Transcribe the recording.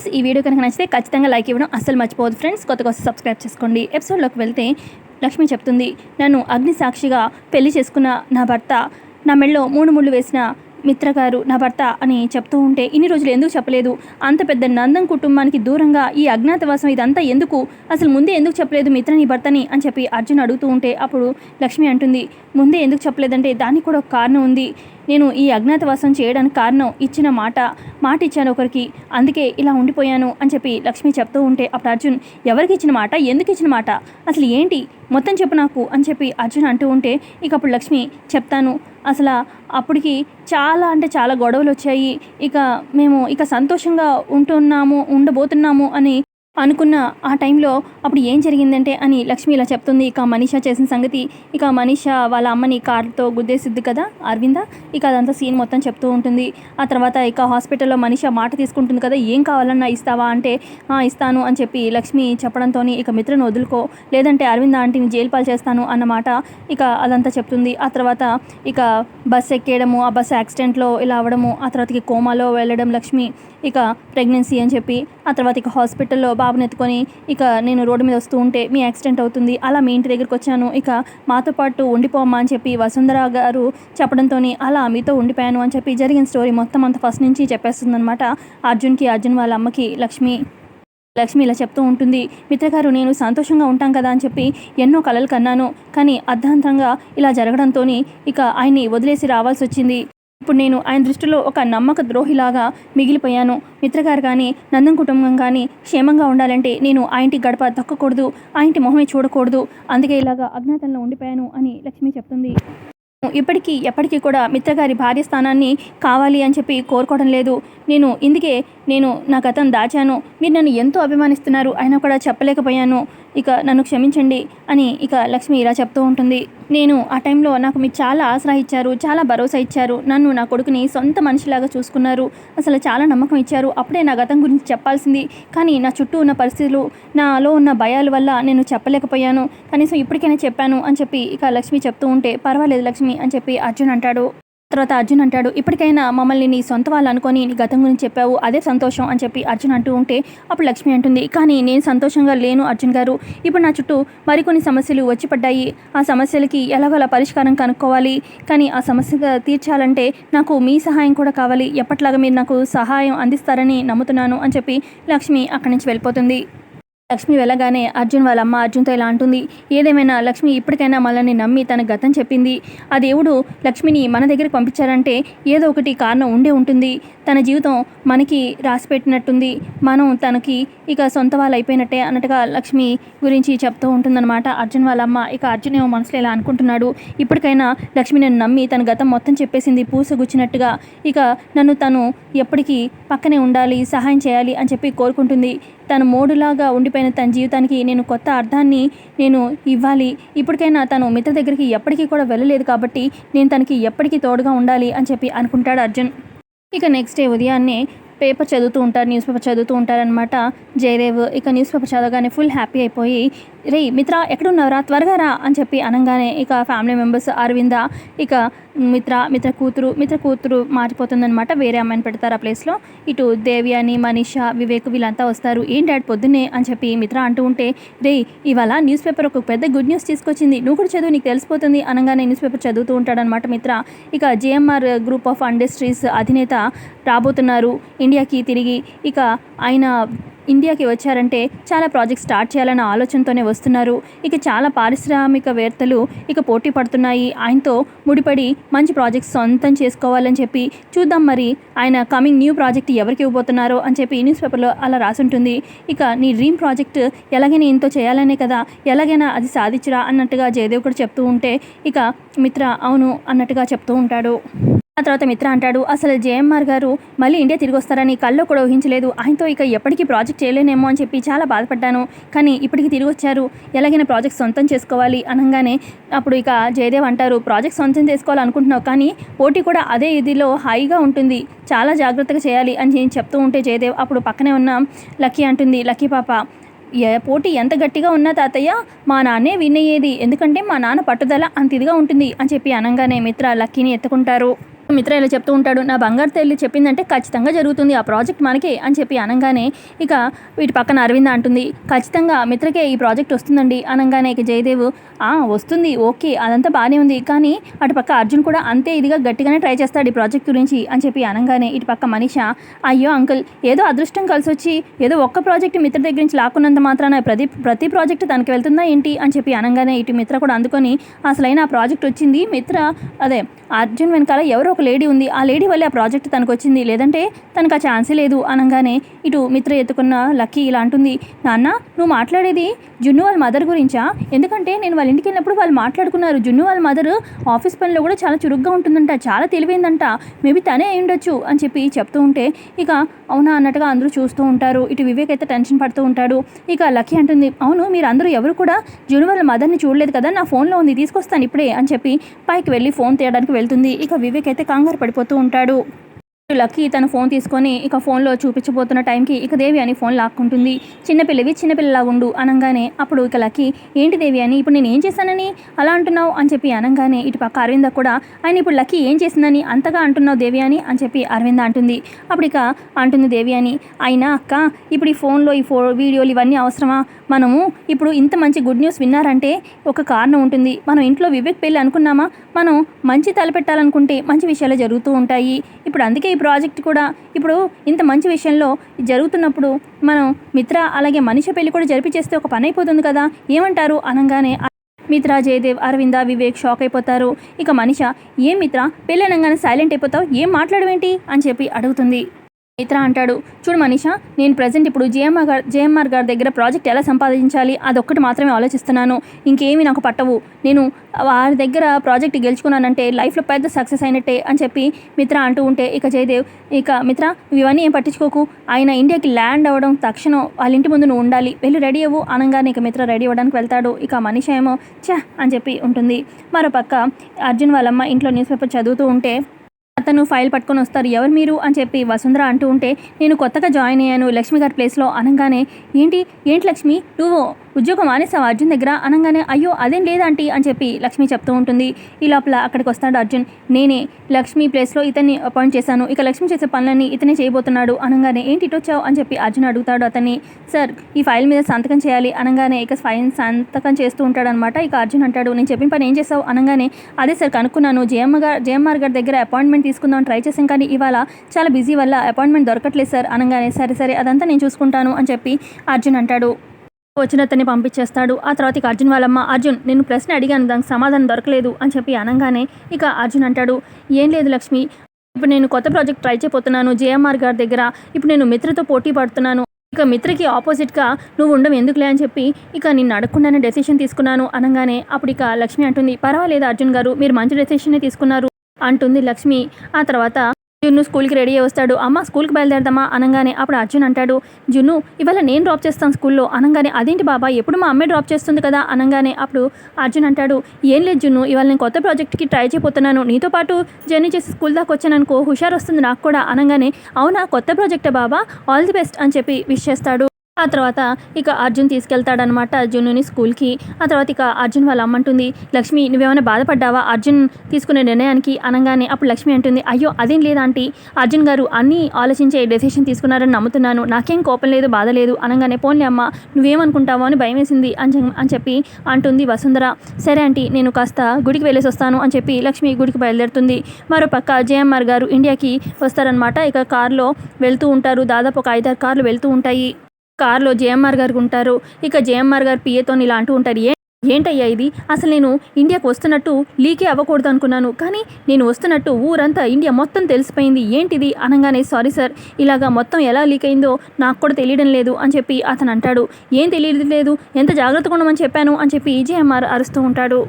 Friends ఈ video కనుక నచ్చితే ఖచ్చితంగా లైక్ ఇవ్వడం అస్సలు మర్చిపోవద్దు ఫ్రెండ్స్. కొత్త కొత్త సబ్స్క్రైబ్ చేసుకోండి. ఎపిసోడ్లోకి వెళ్తే లక్ష్మి చెప్తుంది నన్ను అగ్ని సాక్షిగా పెళ్ళి చేసుకున్న నా భర్త నా మెళ్ళలో మూడు ముళ్ళు వేసిన మిత్ర గారు నా భర్త అని చెప్తూ ఉంటే ఇన్ని రోజులు ఎందుకు చెప్పలేదు? అంత పెద్ద నందం కుటుంబానికి దూరంగా ఈ అజ్ఞాతవాసం ఇదంతా ఎందుకు? అసలు ముందే ఎందుకు చెప్పలేదు మిత్ర నీ భర్తని అని చెప్పి అర్జున్ అడుగుతూ ఉంటే అప్పుడు లక్ష్మి అంటుంది ముందే ఎందుకు చెప్పలేదంటే దానికి కూడా ఒక కారణం ఉంది. నేను ఈ అజ్ఞాతవాసం చేయడానికి కారణం ఇచ్చిన మాట మాట ఇచ్చాను ఒకరికి. అందుకే ఇలా ఉండిపోయాను అని చెప్పి లక్ష్మి చెప్తూ ఉంటే అప్పుడు అర్జున్ ఎవరికి ఇచ్చిన మాట? ఎందుకు ఇచ్చిన మాట? అసలు ఏంటి? మొత్తం చెప్పు నాకు అని చెప్పి అర్జున్ అంటూ ఉంటే ఇక అప్పుడు లక్ష్మి చెప్తాను అసలు అప్పటికి చాలా అంటే చాలా గొడవలు వచ్చాయి. ఇక మేము ఇక సంతోషంగా ఉంటున్నాము ఉండబోతున్నాము అని అనుకున్న ఆ టైంలో అప్పుడు ఏం జరిగిందంటే అని లక్ష్మి ఇలా చెప్తుంది ఇక మనీష చేసిన సంగతి ఇక మనీష వాళ్ళ అమ్మని కార్తో గుద్దేసిద్ది కదా అరవింద? ఇక అదంతా సీన్ మొత్తం చెప్తూ ఉంటుంది. ఆ తర్వాత ఇక హాస్పిటల్లో మనీష మాట తీసుకుంటుంది కదా ఏం కావాలన్నా ఇస్తావా అంటే ఇస్తాను అని చెప్పి లక్ష్మి చెప్పడంతో ఇక మిత్రను వదులుకో లేదంటే అరవింద ఆంటీని జైలు పాలు చేస్తాను అన్నమాట. ఇక అదంతా చెప్తుంది. ఆ తర్వాత ఇక బస్ ఎక్కేయడము ఆ బస్ యాక్సిడెంట్లో ఇలా అవ్వడము ఆ తర్వాత కోమాలో వెళ్ళడం లక్ష్మి ఇక ప్రెగ్నెన్సీ అని చెప్పి ఆ తర్వాత ఇక హాస్పిటల్లో బాబుని ఎత్తుకొని ఇక నేను రోడ్డు మీద వస్తూ ఉంటే మీ యాక్సిడెంట్ అవుతుంది అలా మీ ఇంటి దగ్గరికి వచ్చాను. ఇక మాతో పాటు ఉండిపోమ్మా అని చెప్పి వసుంధర గారు చెప్పడంతో అలా మీతో ఉండిపోయాను అని చెప్పి జరిగిన స్టోరీ మొత్తం అంత ఫస్ట్ నుంచి చెప్పేస్తుందనమాట అర్జున్కి అర్జున్ వాళ్ళ అమ్మకి లక్ష్మి లక్ష్మి ఇలా చెప్తూ ఉంటుంది మిత్రగారు నేను సంతోషంగా ఉంటాం కదా అని చెప్పి ఎన్నో కలలు కన్నాను. కానీ అర్ధాంతంగా ఇలా జరగడంతో ఇక ఆయన్ని వదిలేసి రావాల్సి వచ్చింది. ఇప్పుడు నేను ఆయన దృష్టిలో ఒక నమ్మక ద్రోహిలాగా మిగిలిపోయాను. మిత్రగారు కానీ నందన్ కుటుంబం కానీ క్షేమంగా ఉండాలంటే నేను ఆ ఇంటి గడప దక్కకూడదు ఆ ఇంటి మొహమే చూడకూడదు. అందుకే ఇలాగా అజ్ఞాతంలో ఉండిపోయాను అని లక్ష్మి చెప్తుంది. ఇప్పటికీ ఎప్పటికీ కూడా మిత్రగారి భార్య స్థానాన్ని కావాలి అని చెప్పి కోరుకోవడం లేదు. నేను ఇందుకే నేను నా గతం దాచాను. మీరు నన్ను ఎంతో అభిమానిస్తున్నారు. అయినా కూడా చెప్పలేకపోయాను. ఇక నన్ను క్షమించండి అని ఇక లక్ష్మి ఇలా చెప్తూ ఉంటుంది. నేను ఆ టైంలో నాకు మీరు చాలా ఆసరా ఇచ్చారు చాలా భరోసా ఇచ్చారు. నన్ను నా కొడుకుని సొంత మనిషిలాగా చూసుకున్నారు. అసలు చాలా నమ్మకం ఇచ్చారు. అప్పుడే నా గతం గురించి చెప్పాల్సింది. కానీ నా చుట్టూ ఉన్న పరిస్థితులు నాలో ఉన్న భయాల వల్ల నేను చెప్పలేకపోయాను. కనీసం ఇప్పటికైనా చెప్పాను అని చెప్పి ఇక లక్ష్మి చెప్తూ ఉంటే పర్వాలేదు లక్ష్మి అని చెప్పి అర్జున్ అంటాడు. తర్వాత అర్జున్ అంటాడు ఇప్పటికైనా మమ్మల్ని నీ సొంత వాళ్ళు అనుకొని నీ గతం గురించి చెప్పావు అదే సంతోషం అని చెప్పి అర్జున్ అంటూ ఉంటే అప్పుడు లక్ష్మి అంటుంది కానీ నేను సంతోషంగా లేను అర్జున్ గారు. ఇప్పుడు నా చుట్టూ మరికొన్ని సమస్యలు వచ్చి పడ్డాయి. ఆ సమస్యలకి ఎలాగోలా పరిష్కారం కనుక్కోవాలి. కానీ ఆ సమస్య తీర్చాలంటే నాకు మీ సహాయం కూడా కావాలి. ఎప్పట్లాగా మీరు నాకు సహాయం అందిస్తారని నమ్ముతున్నాను అని చెప్పి లక్ష్మి అక్కడి నుంచి వెళ్ళిపోతుంది. లక్ష్మి వెళ్ళగానే అర్జున్ వాళ్ళ అమ్మ అర్జున్తో ఇలా అంటుంది. ఏదేమైనా లక్ష్మి ఇప్పటికైనా మనల్ని నమ్మి తన గతం చెప్పింది. ఆ దేవుడు లక్ష్మిని మన దగ్గరికి పంపించారంటే ఏదో ఒకటి కారణం ఉండే ఉంటుంది. తన జీవితం మనకి రాసిపెట్టినట్టుంది మనం తనకి ఇక సొంత వాళ్ళు అయిపోయినట్టే అన్నట్టుగా లక్ష్మి గురించి చెప్తూ ఉంటుందన్నమాట. అర్జున్ వాళ్ళ అమ్మ ఇక అర్జున్ ఏమో మనసులో ఇలా అనుకుంటున్నాడు. ఇప్పటికైనా లక్ష్మి నన్ను నమ్మి తన గతం మొత్తం చెప్పేసింది పూసగుచ్చినట్టుగా. ఇక నన్ను తను ఎప్పటికీ పక్కనే ఉండాలి సహాయం చేయాలి అని చెప్పి కోరుకుంటుంది. తను మోడులాగా ఉండిపోయిన తన జీవితానికి నేను కొత్త అర్థాన్ని నేను ఇవ్వాలి. ఇప్పటికైనా తను మిత్ర దగ్గరికి ఎప్పటికీ కూడా వెళ్ళలేదు కాబట్టి నేను తనకి ఎప్పటికీ తోడుగా ఉండాలి అని చెప్పి అనుకుంటాడు అర్జున్. ఇక నెక్స్ట్ డే ఉదయాన్నే పేపర్ చదువుతూ ఉంటారు న్యూస్ పేపర్ చదువుతూ ఉంటారనమాట జయదేవ్. ఇక న్యూస్ పేపర్ చదవగానే ఫుల్ హ్యాపీ అయిపోయి రే మిత్ర ఎక్కడున్నావురా? త్వరగా రా అని చెప్పి అనగానే ఇక ఫ్యామిలీ మెంబర్స్ అరవింద ఇక మిత్ర మిత్ర కూతురు మిత్ర కూతురు మారిపోతుందనమాట వేరే అమ్మాయిని పెడతారు ఆ ప్లేస్లో ఇటు దేవి అని మనీషా వివేక్ వీళ్ళంతా వస్తారు. ఏం డాడ్ పొద్దున్నే అని చెప్పి మిత్ర అంటూ ఉంటే రే ఇవాళ న్యూస్ పేపర్ ఒక పెద్ద గుడ్ న్యూస్ తీసుకొచ్చింది. నువ్వు కూడా చదువు నీకు తెలిసిపోతుంది అనగానే న్యూస్ పేపర్ చదువుతూ ఉంటాడనమాట మిత్ర. ఇక జేఎంఆర్ గ్రూప్ ఆఫ్ ఇండస్ట్రీస్ అధినేత రాబోతున్నారు. ఇండియాకి తిరిగి ఇక ఆయన ఇండియాకి వచ్చారంటే చాలా ప్రాజెక్ట్ స్టార్ట్ చేయాలన్న ఆలోచనతోనే వస్తున్నారు. ఇక చాలా పారిశ్రామికవేత్తలు ఇక పోటీ పడుతున్నాయి. ఆయనతో ముడిపడి మంచి ప్రాజెక్ట్ సొంతం చేసుకోవాలని చెప్పి చూద్దాం మరి ఆయన కమింగ్ న్యూ ప్రాజెక్ట్ ఎవరికి ఇవ్వబోతున్నారో అని చెప్పి న్యూస్ పేపర్లో అలా రాసుంటుంది. ఇక నీ డ్రీమ్ ప్రాజెక్ట్ ఎలాగైనా ఇంతో చేయాలనే కదా ఎలాగైనా అది సాధించరా అన్నట్టుగా జయదేవ్ కూడా చెప్తూ ఉంటే ఇక మిత్ర అవును అన్నట్టుగా చెప్తూ ఉంటాడు. ఆ తర్వాత మిత్ర అంటాడు అసలు జేఎంఆర్ గారు మళ్ళీ ఇండియా తిరిగి వస్తారని కల్లో కూడా ఊహించలేదు. ఆయనతో ఇక ఎప్పటికీ ప్రాజెక్ట్ చేయలేనేమో అని చెప్పి చాలా బాధపడ్డాను. కానీ ఇప్పటికి తిరిగి వచ్చారు. ఎలాగైనా ప్రాజెక్ట్ సొంతం చేసుకోవాలి అనగానే అప్పుడు ఇక జయదేవ్ అంటారు ప్రాజెక్ట్ సొంతం చేసుకోవాలనుకుంటున్నావు కానీ పోటీ కూడా అదే ఇదిలో హాయిగా ఉంటుంది. చాలా జాగ్రత్తగా చేయాలి అని నేను చెప్తూ ఉంటే జయదేవ్ అప్పుడు పక్కనే ఉన్న లక్కీ అంటుంది లక్కీ పాప పోటీ ఎంత గట్టిగా ఉన్నా తాతయ్య మా నాన్నే విన్ అయ్యేది. ఎందుకంటే మా నాన్న పట్టుదల అంత ఇదిగా ఉంటుంది అని చెప్పి అనగానే మిత్ర లక్కీని ఎత్తుకుంటారు. మిత్ర ఇలా చెప్తూ ఉంటాడు నా బంగారు తల్లి చెప్పిందంటే ఖచ్చితంగా జరుగుతుంది ఆ ప్రాజెక్ట్ మనకే అని చెప్పి అనగానే ఇక వీటి పక్కన అరవింద అంటుంది ఖచ్చితంగా మిత్రకే ఈ ప్రాజెక్ట్ వస్తుందండి అనగానే ఇక జయదేవ్ "ఆ, వస్తుంది ఓకే అదంతా బాగానే ఉంది కానీ అటు పక్క అర్జున్ కూడా అంతే ఇదిగా గట్టిగానే ట్రై చేస్తాడు ఈ ప్రాజెక్ట్ గురించి అని చెప్పి అనగానే ఇటు పక్క మనీష అయ్యో అంకుల్ ఏదో అదృష్టం కలిసి వచ్చి ఏదో ఒక్క ప్రాజెక్ట్ మిత్ర దగ్గర నుంచి లాక్కున్నంత మాత్రాన ప్రతి ప్రతి ప్రాజెక్ట్ తనకి వెళ్తుందా ఏంటి? అని చెప్పి అనగానే ఇటు మిత్ర కూడా అందుకొని అసలైన ఆ ప్రాజెక్ట్ వచ్చింది మిత్ర అదే అర్జున్ వెనకాల ఎవరో ఒక లేడీ ఉంది. ఆ లేడీ వల్లే ఆ ప్రాజెక్ట్ తనకు వచ్చింది లేదంటే తనకు ఆ ఛాన్సే లేదు అనగానే ఇటు మిత్ర ఎత్తుకున్న లక్కీ ఇలా అంటుంది. నాన్న నువ్వు మాట్లాడేది జున్ను వాళ్ళ మదర్ గురించా? ఎందుకంటే నేను వాళ్ళ ఇంటికి వెళ్ళినప్పుడు వాళ్ళు మాట్లాడుకున్నారు. జున్ను వాళ్ళ మదర్ ఆఫీస్ పనిలో కూడా చాలా చురుగ్గా ఉంటుందంట చాలా తెలివైందంట. మేబీ తనే అయి ఉండొచ్చు అని చెప్పి చెప్తూ ఉంటే ఇక అవునా అన్నట్టుగా అందరూ చూస్తూ ఉంటారు. ఇటు వివేక్ అయితే టెన్షన్ పడుతూ ఉంటాడు. ఇక లక్కీ అంటుంది అవును మీరు అందరూ ఎవరు కూడా జున్ను వాళ్ళ మదర్ని చూడలేదు కదా నా ఫోన్లో ఉంది తీసుకొస్తాను ఇప్పుడే అని చెప్పి పైకి వెళ్ళి ఫోన్ తీయడానికి వెళ్తుంది. ఇక వివేక్ అయితే కంగారు పడిపోతూ ఉంటాడు. లక్కీ తన ఫోన్ తీసుకొని ఇక ఫోన్లో చూపించబోతున్న టైంకి ఇక దేవి అని ఫోన్ లాక్కుంటుంది. చిన్నపిల్లవి చిన్నపిల్లలా ఉండు అనగానే అప్పుడు ఇక లక్కీ ఏంటి దేవి అని ఇప్పుడు నేను ఏం చేశానని? అలా అంటున్నావు? అని చెప్పి అనగానే ఇటు పక్క అరవింద కూడా ఆయన ఇప్పుడు లక్కీ ఏం చేసిందని అంతగా అంటున్నావు దేవి అని? అని చెప్పి అరవింద అంటుంది. అప్పుడు ఇక అంటుంది దేవి అని అయినా అక్క ఇప్పుడు ఈ ఫోన్లో ఈ ఫో వీడియోలు ఇవన్నీ అవసరమా? మనము ఇప్పుడు ఇంత మంచి గుడ్ న్యూస్ విన్నారంటే ఒక కారణం ఉంటుంది. మనం ఇంట్లో వివేక్ పెళ్ళి అనుకున్నామా? మనం మంచి తలపెట్టాలనుకుంటే మంచి విషయాలు జరుగుతూ ఉంటాయి. ఇప్పుడు అందుకే ప్రాజెక్ట్ కూడా ఇప్పుడు ఇంత మంచి విషయంలో జరుగుతున్నప్పుడు మనం మిత్ర అలాగే మనిషి పెళ్ళి కూడా జరిపించేస్తే ఒక పని అయిపోతుంది కదా? ఏమంటారు? అనగానే మిత్ర జయదేవ్ అరవింద వివేక్ షాక్ అయిపోతారు. ఇక మనిష ఏం మిత్ర? పెళ్ళి అనగానే సైలెంట్ అయిపోతావు? ఏం మాట్లాడవేంటి? అని చెప్పి అడుగుతుంది. మిత్ర అంటాడు. చూడు మనీషా నేను ప్రజెంట్ ఇప్పుడు జేఎంఆర్ గారు జేఎంఆర్ గారి దగ్గర ప్రాజెక్ట్ ఎలా సంపాదించాలి అదొక్కటి మాత్రమే ఆలోచిస్తున్నాను. ఇంకేమీ నాకు పట్టవు. నేను వారి దగ్గర ప్రాజెక్ట్ గెలుచుకున్నానంటే లైఫ్లో పెద్ద సక్సెస్ అయినట్టే అని చెప్పి మిత్ర అంటూ ఉంటే ఇక జయదేవ్ ఇక మిత్ర ఇవన్నీ ఏం పట్టించుకోకు. ఆయన ఇండియాకి ల్యాండ్ అవ్వడం తక్షణం వాళ్ళ ఇంటి ముందు నువ్వు ఉండాలి. వెళ్ళి రెడీ అవ్వు అనగానే ఇక మిత్ర రెడీ అవ్వడానికి వెళ్తాడు. ఇక మనీష ఏమో చ అని చెప్పి ఉంటుంది. మరోపక్క అర్జున్ వాళ్ళమ్మ ఇంట్లో న్యూస్ పేపర్ చదువుతూ ఉంటే అతను ఫైల్ పట్టుకొని వస్తారు. ఎవరు మీరు? అని చెప్పి వసుంధర అంటూ ఉంటే నేను కొత్తగా జాయిన్ అయ్యాను లక్ష్మి గారి ప్లేస్లో అనగానే ఏంటి? ఏంటి లక్ష్మి? నువ్వు ఉద్యోగం మానేసావు అర్జున్ దగ్గర? అనగానే అయ్యో అదేం లేదంటీ అని చెప్పి లక్ష్మి చెప్తూ ఉంటుంది. ఈ లోపల అక్కడికి వస్తాడు అర్జున్. నేనే లక్ష్మి ప్లేస్లో ఇతన్ని అపాయింట్ చేశాను. ఇక లక్ష్మి చేసే పనులన్నీ ఇతనే చేయబోతున్నాడు. అనగానే ఏంటి ఇటు వచ్చావు? అని చెప్పి అర్జున్ అడుగుతాడు అతన్ని. సార్ ఈ ఫైల్ మీద సంతకం చేయాలి. అనగానే ఇక ఫైల్ సంతకం చేస్తూ ఉంటాడు అనమాట ఇక అర్జున్ అంటాడు నేను చెప్పిన పని ఏం చేసావు అనగానే అదే సార్ కనుక్కున్నాను. జేఎం గారు జేఎంఆర్ గారి దగ్గర అపాయింట్మెంట్ తీసుకుందాం ట్రై చేసాం కానీ ఇవాళ చాలా బిజీ వల్ల అపాయింట్మెంట్ దొరకట్లేదు సార్. అనగానే సరే సరే అదంతా నేను చూసుకుంటాను అని చెప్పి అర్జున్ అంటాడు. వచ్చిన అతన్ని పంపించేస్తాడు. ఆ తర్వాత ఇక అర్జున్ వాళ్ళమ్మ అర్జున్ నేను ప్రశ్న అడిగాను దానికి సమాధానం దొరకలేదు అని చెప్పి అనగానే ఇక అర్జున్ అంటాడు ఏం లేదు లక్ష్మి ఇప్పుడు నేను కొత్త ప్రాజెక్ట్ ట్రై చేయబోతున్నాను జేఎంఆర్ గారి దగ్గర ఇప్పుడు నేను మిత్రతో పోటీ పడుతున్నాను. ఇక మిత్రకి ఆపోజిట్గా నువ్వు ఉండవు ఎందుకులే అని చెప్పి ఇక నిన్ను అడగకుండానే డెసిషన్ తీసుకున్నాను అనగానే అప్పుడు ఇక లక్ష్మి అంటుంది పర్వాలేదు అర్జున్ గారు మీరు మంచి డెసిషనే తీసుకున్నారు అంటుంది లక్ష్మి. ఆ తర్వాత జున్ను స్కూల్కి రెడీ అయ్యి వస్తాడు. అమ్మ స్కూల్కి బయలుదేరదామా అనగానే అప్పుడు అర్జున్ అంటాడు జున్ను ఇవాళ నేను డ్రాప్ చేస్తాను స్కూల్లో. అనగానే అదేంటి బాబా ఎప్పుడు మా అమ్మే డ్రాప్ చేస్తుంది కదా? అనగానే అప్పుడు అర్జున్ అంటాడు ఏం లేదు జున్ను ఇవాళ నేను కొత్త ప్రాజెక్ట్కి ట్రై చేయబోతున్నాను. నీతో పాటు జర్నీ చేసి స్కూల్ దాకా వచ్చాను అనుకో హుషారు వస్తుంది నాకు కూడా. అనగానే అవునా కొత్త ప్రాజెక్టే బాబా? ఆల్ ది బెస్ట్ అని చెప్పి విష్ చేస్తాడు. ఆ తర్వాత ఇక అర్జున్ తీసుకెళ్తాడనమాట జున్నుని స్కూల్కి. ఆ తర్వాత ఇక అర్జున్ వాళ్ళ అమ్మంటుంది లక్ష్మి నువ్వేమైనా బాధపడ్డావా? అర్జున్ తీసుకునే నిర్ణయానికి అనగానే అప్పుడు లక్ష్మి అంటుంది అయ్యో అదేం లేదా ఆంటీ. అర్జున్ గారు అన్నీ ఆలోచించే డెసిషన్ తీసుకున్నారని నమ్ముతున్నాను. నాకేం కోపం లేదు బాధ లేదు. అనగానే పోన్లే అమ్మ నువ్వేమనుకుంటావో అని భయం వేసింది అని అని చెప్పి అంటుంది వసుంధర. సరే ఆంటీ నేను కాస్త గుడికి వెళ్ళేసి వస్తాను అని చెప్పి లక్ష్మి గుడికి బయలుదేరుతుంది. మరో పక్క జేఎంఆర్ గారు ఇండియాకి వస్తారనమాట ఇక కారులో వెళ్తూ ఉంటారు. దాదాపు ఒక ఐదారు కార్లు వెళ్తూ ఉంటాయి. కార్లో జేఎంఆర్ గారు ఉంటారు. ఇక జేఎంఆర్ గారు పిఏతో ఇలా అంటూ ఉంటారు ఏ ఏంటయ్యా ఇది? అసలు నేను ఇండియాకు వస్తున్నట్టు లీకే అవ్వకూడదు అనుకున్నాను. కానీ నేను వస్తున్నట్టు ఊరంతా ఇండియా మొత్తం తెలిసిపోయింది. ఏంటిది? అనగానే సారీ సార్ ఇలాగా మొత్తం ఎలా లీక్ అయిందో నాకు కూడా తెలియడం లేదు అని చెప్పి అతను అంటాడు. ఏం తెలియదు లేదు? ఎంత జాగ్రత్తగా ఉండమని చెప్పాను? అని చెప్పి జేఎంఆర్ అరుస్తూ ఉంటాడు.